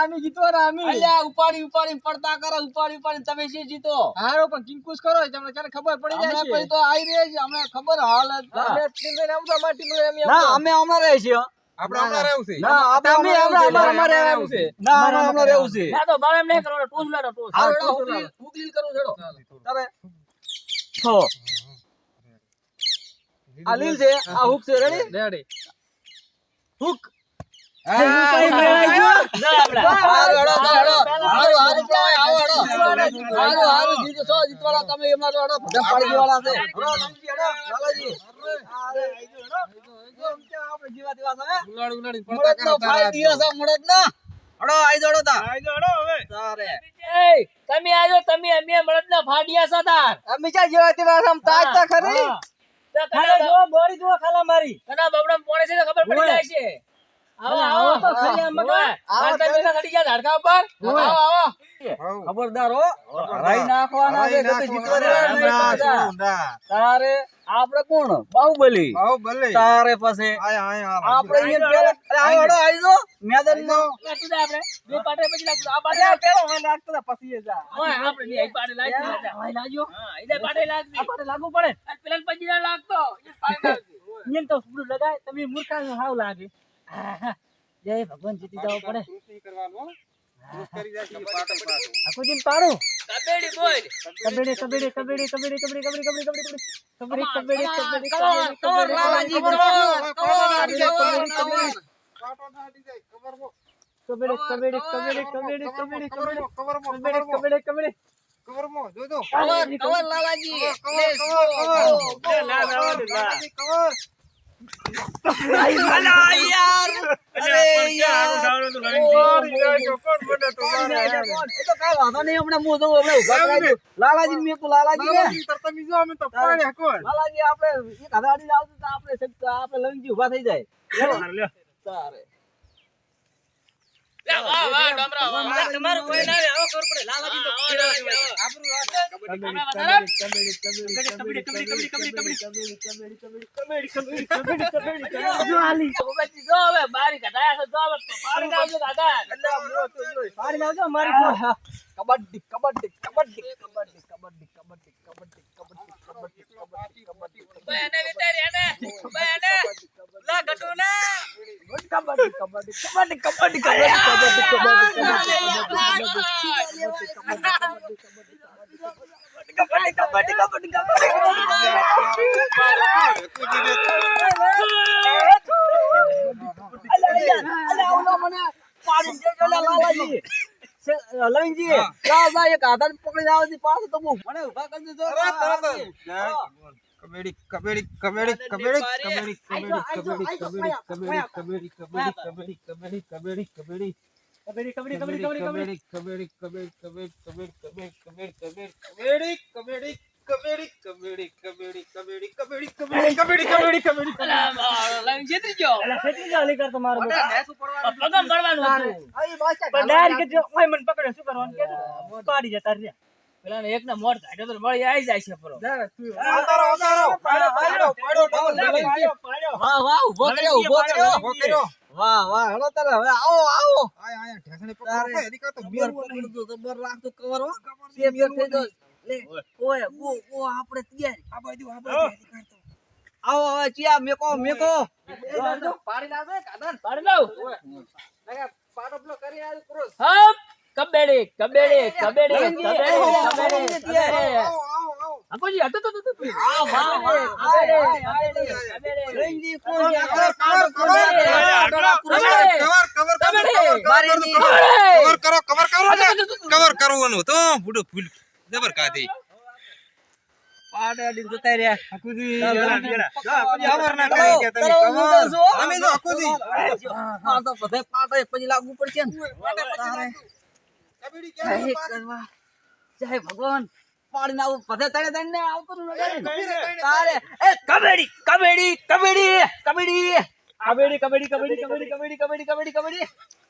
આમી જીતવાના આમી. અલ્યા ઉપાડી ઉપાડી પડતા કરો ઉપાડી ઉપાડી તમે શી જીતો? હારો પણ કિંકુશ કરો તમને ચાલે ખબર પડી જાય છે. તો આઈ રહી છે હમણાં ખબર હાલ અમે ટીમ ને આમ તો અમારી ટીમ ના અમે અમાર રહે છે આપણે અમાર રહેવું છે. ના આપણે અમે અમાર અમાર રહેવું છે. ના અમાર અમાર રહેવું છે. ના તો બારે એમ નહીં કરવાનો ટોસ લેડો ટોસ. હા, હુકલીલ- હુકલીલ કરું છેડો. તારે છો. આ લીલ છે આ હુક છે રેડી રેડી હુક. તમે આજો તમે અમે ના ફાડિયા છો તાર અમે ખાલા મારી કના પોણે છે ખબર પડી જાય છે આપડે કોણ? બાહુબલી. બાહુબલી. તારે પાસે આપડે મેદાન લાગતો. તા લાગુ પડે. પછી લાગતો. તમે મૂર્ખા હાવ લાગે. જય ભગવાન જીતી જવું પડે કબેડી બોલ લાલાજી, કવરમાં. જોજો. Cover, cover. Cover, cover, cover. ના, ના, ના. કવર. લાલાજી મેં તો લાલાજી લાલાજી આપડે એક હજાર આપડે આપડે લઈને ઊભા થઈ જાય. તમારું કોઈ ના આવે, આવો ખબર પડે. આપણા વધારે? કબડ્ડી, કબડ્ડી, કબડ્ડી, કબડ્ડી, કબડ્ડી, કબડ્ડી, કબડ્ડી, કબડ્ડી, કબડ્ડી, કબડ્ડી, કબડ્ડી, કબડ્ડી. કબડ્ડી કબડ્ડી કબડ્ડી કબડ્ડી કબડ્ડી કબડ્ડી કબડ્ડી કબડ્ડી લવિંગજી એક આધાર પકડી લાવો પાછો તો મને ઊભા કરી દીધો કબેડી કબેડી કબેડી કબેડી કબેડી કબેડી કબેડી કબેડી કબેડી કબેડી કબેડી કબેડી કબેડી કબેડી કબેડી. કબેડી કબેડી કબેડી કબેડી કબેડી કબેડી કબેડી કબેડી કબેડી કબેડી કબેડી કબેડી કબેડી કબેડી કબેડી કબેડી કબેડી અલા, મારો લાઈન જીતી ગયો. અલા, કેટલી ગાલી કરતો મારો બેટો. પગમ પડવાનું હતું. પણ direct જો, ઓય મને પકડ્યો, શું કરવાનું કે? પાડી જતા રહ્યા. પેલાને એકને મોટ કાઢ્યો તો મળી આવી જાય છે પરો. આવતારો આવતારો પાડો પાડો પાડો પાડ્યો. વાહ વાહ ઊભો કર્યો ઊભો કર્યો ઊભો કર્યો વાહ વાહ હેલો તારે હવે આવો આવો આય આય ઢેસણે પકડો એની કાં તો મેર પકડી દો જબર રાખતો કવર હો બે બે થઈ દો લે ઓય ઓ ઓ આપણે તૈયાર આ બાજુ આ બાજુ એની કાં આવો ચિયા મેકો મેકો પાડી લાવે, કાદન. પાડી દઉં. પાડો પેલો કરી આલ ક્રોસ. હપ. કબેડી કબેડી કબેડી કબેડી કબેડી અકોજી હટો તો આ વાહ અરે રેંજી કોણ cover cover cover cover cover cover કરો કવર કરો કવર કરવાનું તો. બુડો ફૂલ જબર કાધી પાડે આડી જતા રહ્યા. અકોજી ના કરે કે તમે કવર અમે તો અકોજી હા તો બધે પાડે પછી લાગવું પડશે ને. કરવા જય ભગવાન. પાડીને આવું બધે તણે તણે આવતું તારે. એ કબડ્ડી કબડ્ડી કબડ્ડી કબડ્ડી કબડ્ડી કબડ્ડી કબડ્ડી કબડ્ડી કબડ્ડી કબડ્ડી કબડ્ડી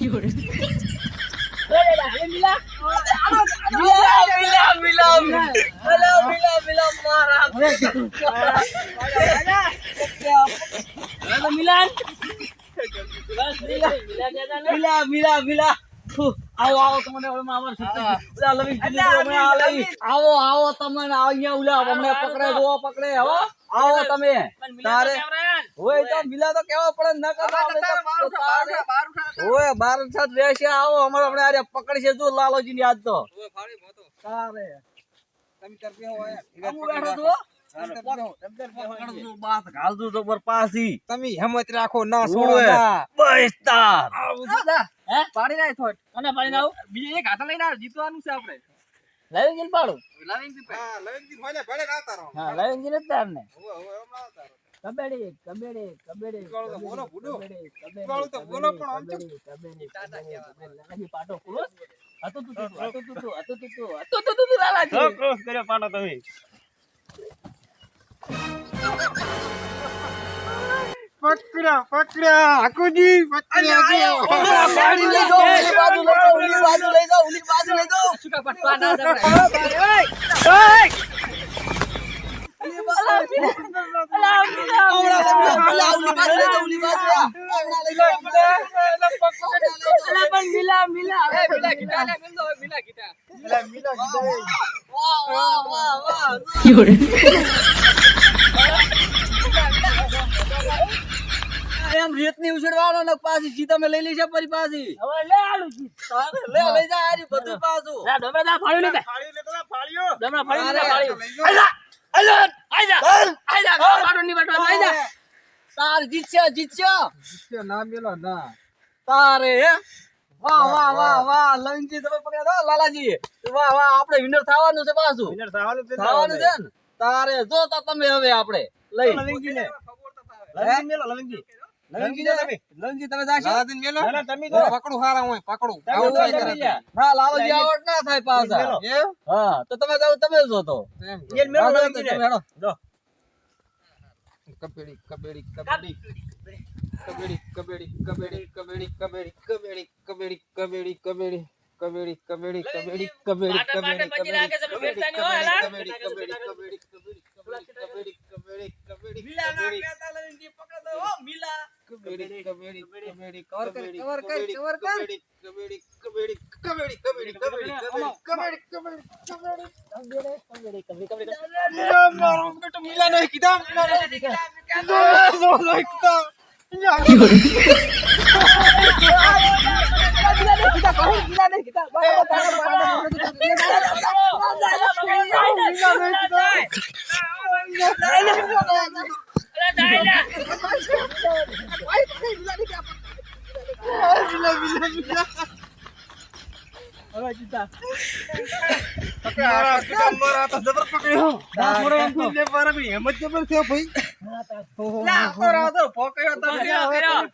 有人。આવો આવો તમને અહીંયા ઉલા અમને પકડે જો પકડે હો. આવો તમે. તારે હોય તો મિલા તો કેવા પડે ન કરો ઓય બાર સાત રહેશે આવો અમારે આપણે આરે પકડશે તું લાલોજી ની આજ તો. તારે. તમે કરતે હો આમ બેઠો તો જીતવાનું છે આપડે લાઈવ ઇન્જિન પાડું? લાઈવ ઇન્જિન ભલે તાર ને કબડ્ડી શીખવાડો તો બોલો, બુડો કબડ્ડી, તો બોલો પણ આમ કબડ્ડી, કબડ્ડી. લાલાજી પાટો ક્રોસ. હતો તું તું, હતો તું તું, હતો તું તું, હતો તું તું, લાલાજી. ક્રોસ કર્યો પાટો તમે પકડ્યા પકડ્યા આકુજી પકડ્યા પાડી લઈ જાઓ, ઓલી બાજુ લઈ જાઓ, ઓલી બાજુ લઈ જાઓ, ઓલી બાજુ લઈ જાઓ. સુકા પટવા ના દે ઓય બાજુ એમ રીતની ઉછળવાનો ને પાછી જીત અમે લઈ લઈ છે પરી પાછી લઈ જા બધું પાછું ડબડા ફાળ્યું ને આજા આજા આજા આજા ની બાટવા આજા તાર જીતશે જીતશે ના મેલો ના. તારે હે? વાહ વાહ વાહ વાહ લવિંગજી તમે પકડ્યા લાલાજી. વાહ વાહ આપણે વિનર થવાનું છે પાછું. વિનર થવાનું છે થવાનું છે ને? તારે જો તમે હવે આપણે. લઈ. લવિંગજી ને? મેલો લવિંગજી. લવિંગજી ને લવિંગજી તમે જાશો લાલાજી મેલો ના તમે તો પકડું હારા હોય પકડું આવું થાય કરે. હા લાલોજી આવડ ના થાય પાછા મેલો. હા તો તમે જાવ તમે જો તો એમ કરો. એ મેલો હા, તો લવિંગજી તમે ને. હેડો. કબડ્ડી કબડ્ડી કબડ્ડી કબડ્ડી કબડ્ડી કબડ્ડી કબડ્ડી કબડ્ડી કબડ્ડી કબડ્ડી કબડ્ડી કબડ્ડી કબડ્ડી કબડ્ડી કબડ્ડી કબડ્ડી પાટે પાટે પછી લાગે છે, પણ ફેરતા નહીં હો, હેલા. કબડ્ડી કબડ્ડી કબડ્ડી કબડ્ડી કબડ્ડી કબડ્ડી કબડ્ડી મિલા ના કબડ્ડી કહેતા લવિંગજી પકડો હો મિલા કબડ્ડી કબડ્ડી કબડ્ડી કવર કર, કબડ્ડી કવર કર, કબડ્ડી કવર કર. કબડ્ડી કબડ્ડી કબડ્ડી કબડ્ડી કબડ્ડી કબડ્ડી કબડ્ડી કબડ્ડી મિલા મારો બેટો મિલા bila bila. Wala kita. Tapi harap kita marah atas dapat pakai. Dah murah yang punya para bi. Hemat ke ber siapa ini? Lah, kau rau tu. Pakai yang tadi.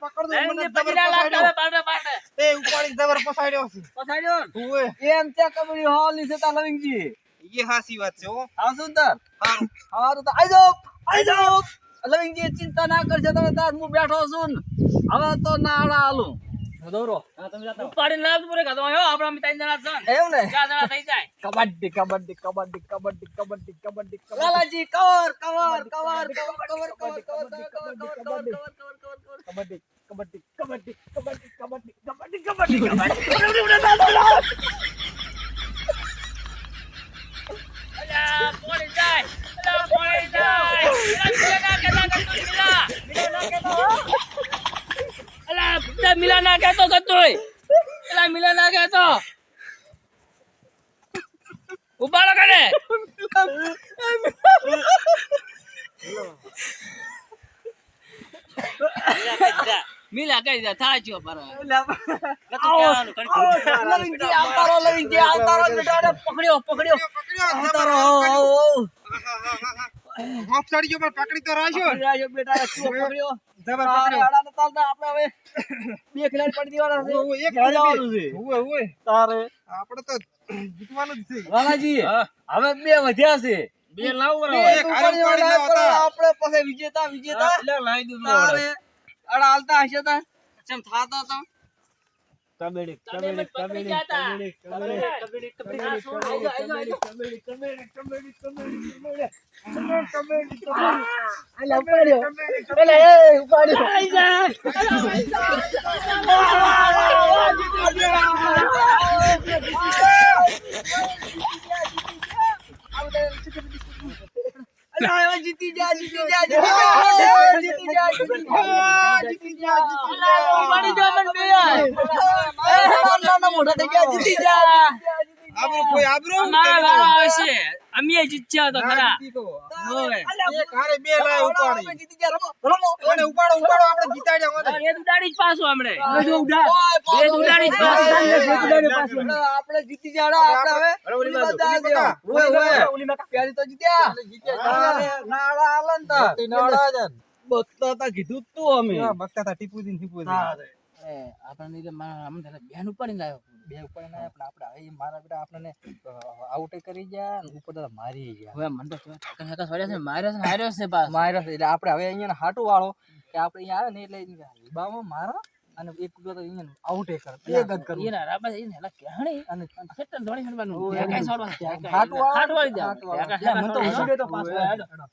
Pakar tu. Ini pengira lah kalau pada pada. Eh, upari dapat pasai dia sih. Pasai dia. Tuwe. Ia antia kami hal ni setan lagi ji. ये हासी बात છે હો હા સુંદર હા હા તો આઈ જાઓ આઈ જાઓ લવિંગજી ચિંતા ના કરજો તમે તાર હું બેઠો છું હવે તો નાડા આલું દોરો ઉપાડીને લાવ તો પૂરે ખાતો હોય હો, આપણા અમે ત્રણ જણા જ છે ને. એવું ને ચાર જણા થઈ જાય kabaddi kabaddi kabaddi kabaddi kabaddi kabaddi Lalaji cover cover cover cover cover cover kabaddi kabaddi cover cover cover kabaddi kabaddi kabaddi kabaddi kabaddi kabaddi kabaddi અલ્યા, પોણી જાય અલ્યા, પોણી જાય મિલા ના કહેતો કતુંય પેલા મિલા ના કહેતો. ઉપાડો કરે મિલા કઈ જા થા છો પર. પકડ્યો પકડ્યો. પકડ્યો હાફ સાડી જો પણ પકડી તો રાખ્યો પકડ્યા બેટા તું પકડ્યો. જબર પકડ્યો. આડા નતા આવતા, આપણે હવે બે ખિલાડી પડી દેવાના છે. ઓય, એક જવાનું છે. ઓય ઓય તારે. આપણે તો જીતવાનું જ છે. વાલાજી હવે બે વધ્યા છે. બે લાવ હતા. આપણે પછી વિજેતા વિજેતા. લાવી દીધું તારે આડા હાલતા હશે તા. ચમ થાતા તા કબડ્ડી તમે મને પકડી ગયા હતા. અલા ઉપાડ્યો અલા એ ઉપાડ્યો. અલા હવે જીતી જા જીતી જા જીતી જા જીતી જા જીતી જા જીતી જા અલા, મને બે મોઢા થઈ ગયા જીતી જા. આબરૂ કોઈ આબરૂ અમારા વાળા આવશે અમે જીત્યા તો ખરા. હોય. એક હારે બે લાય ઉપાડી. જીતી જા રમો રમો અને ઉપાડો ઉપાડો આપણે જીતાડ્યા હોત. એ ઉડાડી જ પાછું હમણે. ઓય, એ ઉડાડી. જ પાછું આપણે જીતી જાડો આપણે હવે ઓલી બાજુ આ દેવા. ઓય, ઓય. પ્યારી તો જીત્યા. નાળા આલન તા. બકતા તા કીધું તું અમે. બકતા તા ટીપુજી ને ટીપુજી. આપણને બેન ઉપાડીને લાવ્યો બે ઉપાડીને ના પણ આપણે હવે મારા બેટા આપણને આઉટ કરી ગયા અને ઉપર તો મારી ગયા હવે મને તો ઠાકર ઠાકર સડ્યા છે માર્યો છે ને છે પાછો. માર્યો છે એટલે આપણે હવે અહીંયા હાટું વાળો કે આપણે અહીંયા આવે ને એટલે બામાં મારો અને એક તો અહીંયા આઉટ કર બે ગત કરવું એના રાબા એને હેલા કહેણી. અને ખેતર ધોણી હણવાનું. હાટું. હાટું વાળી દે. તો ઢેકા